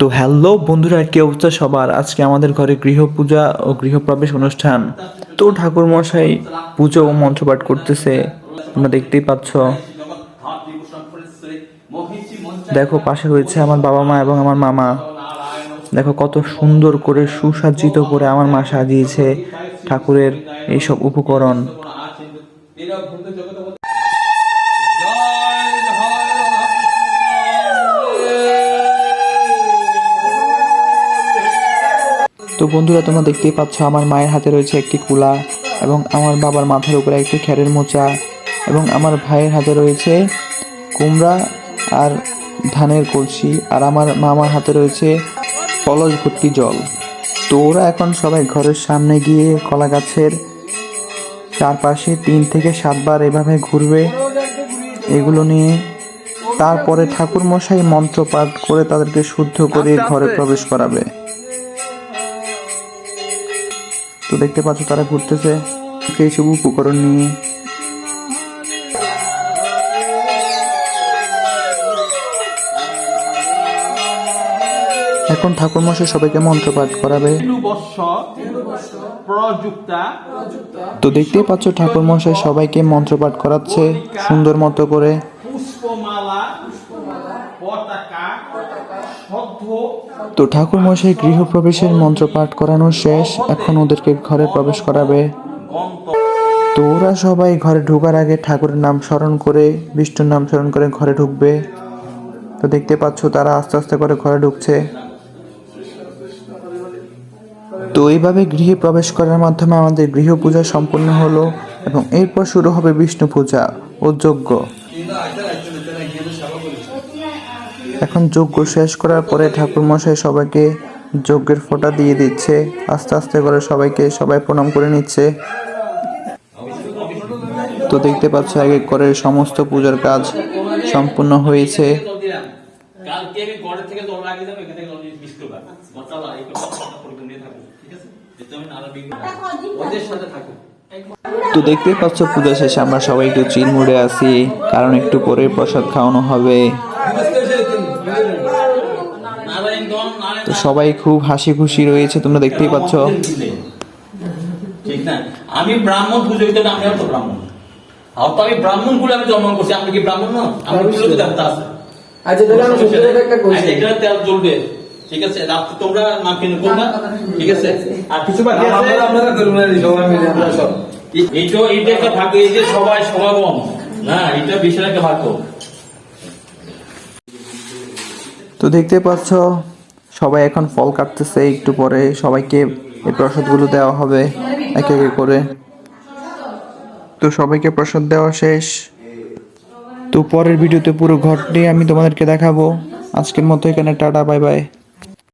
তো হ্যালো বন্ধুরা, কি অবস্থা সবার? আজকে আমাদের ঘরে গৃহ পূজা ও গৃহপ্রবেশ অনুষ্ঠান। তো ঠাকুর মশাই পুজো ও মন্ত্রপাঠ করতেছে, তোমরা দেখতেই পাচ্ছ। দেখো, পাশে রয়েছে আমার বাবা মা এবং আমার মামা। দেখো, কত সুন্দর করে সুসজ্জিত করে আমার মা সাজিয়েছে ঠাকুরের এইসব উপকরণ। তো বন্ধুরা তোমরা দেখতেই পাচ্ছ আমার মায়ের হাতে রয়েছে একটি কুলা এবং আমার বাবার মাথার উপরে একটি খ্যারের মোচা এবং আমার ভাইয়ের হাতে রয়েছে কুমড়া আর ধানের কলসি আর আমার মামার হাতে রয়েছে কলস ভর্তি জল। তো ওরা এখন সবাই ঘরের সামনে গিয়ে কলা গাছের চারপাশে তিন থেকে সাতবার এভাবে ঘুরবে এগুলো নিয়ে তারপরে ঠাকুর মশাই মন্ত্র পাঠ করে তাদেরকে শুদ্ধ করে ঘরে প্রবেশ করাবে। তো দেখতে পাচ্ছ তারা ঘুরতেছে সেই এইসব উপকরণ নিয়ে। এখন ঠাকুর মশাই সবাইকে মন্ত্র পাঠ করাবে। তো দেখতেই পাচ্ছ ঠাকুর মশাই সবাইকে মন্ত্র পাঠ করাচ্ছে সুন্দর মতো করে। পুষ্পমালা। তো ঠাকুর মশাই গৃহপ্রবেশের মন্ত্র পাঠ করানো শেষ, এখন ওদেরকে ঘরে প্রবেশ করাবে। তো ওরা সবাই ঘরে ঢোকার আগে ঠাকুরের নাম স্মরণ করে, বিষ্ণুর নাম স্মরণ করে ঘরে ঢুকবে। তো দেখতে পাচ্ছ তারা আস্তে আস্তে করে ঘরে ঢুকছে। তো এইভাবে গৃহে প্রবেশ করার মাধ্যমে আমাদের গৃহ পূজা সম্পূর্ণ হলো এবং এরপর শুরু হবে বিষ্ণু পূজা ও যজ্ঞ। এখন যজ্ঞ শেষ করার পরে ঠাকুর মশাই সবাইকে যজ্ঞের ফোঁটা দিয়ে দিচ্ছে। আস্তে আস্তে করে সবাইকে সবাই প্রণাম করে নিচ্ছে। তো দেখতে পাচ্ছ আগে করে সমস্ত পূজার কাজ সম্পূর্ণ হয়েছে। তো দেখতেই পাচ্ছ পূজা শেষে আমরা সবাই একটু চিল মুড়ে আছি কারণ একটু পরে প্রসাদ খাওয়ানো হবে তো সবাই খুব হাসি খুশি রয়েছে তোমরা দেখতেই পাচ্ছ ঠিক না আমি ব্রাহ্মণ পুজো দিতে আমি তো ব্রাহ্মণ আর তো আমি ব্রাহ্মণ বলে আমি জন্ম করছি আপনি কি ব্রাহ্মণ না আমি পুজো দিতে আছে আচ্ছা তাহলে আমি সত্যি কথা একটা কইছি আচ্ছা, এখানে তেল জ্বলবে ঠিক আছে রাত তোমরা নাম কিনে করবা ঠিক আছে আর কিছু বাকি আছে আমরা আপনারা করুন না সবাই মিলে আমরা সব এইটা এইটা একটা ভাগ্য এই যে সবাই সমাগম। না এটা বিশাল একটা ভাগ্য। তো দেখতে পাচ্ছ, সবাই এখন ফল কাটতেছে, একটু পরে সবাইকে এই প্রসাদগুলো দেওয়া হবে, এক এক করে। তো সবাইকে প্রসাদ দেওয়া শেষ। তো পরের ভিডিওতে পুরো ঘরটি আমি তোমাদেরকে দেখাবো। আজকের মতো এখানে টাটা, বাই বাই।